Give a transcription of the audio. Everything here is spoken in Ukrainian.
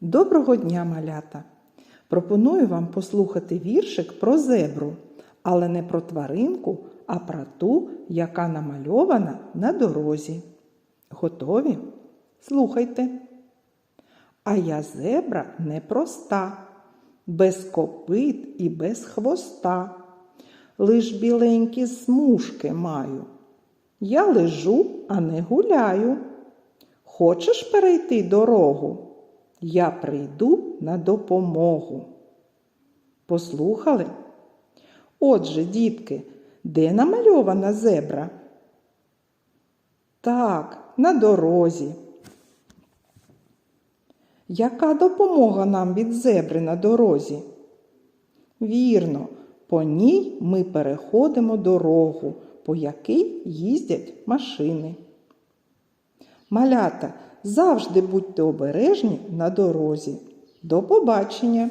Доброго дня, малята! Пропоную вам послухати віршик про зебру, але не про тваринку, а про ту, яка намальована на дорозі. Готові? Слухайте. А я зебра непроста, без копит і без хвоста. Лиш біленькі смужки маю. Я лежу, а не гуляю. Хочеш перейти дорогу? Я прийду на допомогу. Послухали? Отже, дітки, де намальована зебра? Так, на дорозі. Яка допомога нам від зебри на дорозі? Вірно, по ній ми переходимо дорогу, по якій їздять машини. Малята, завжди будьте обережні на дорозі. До побачення!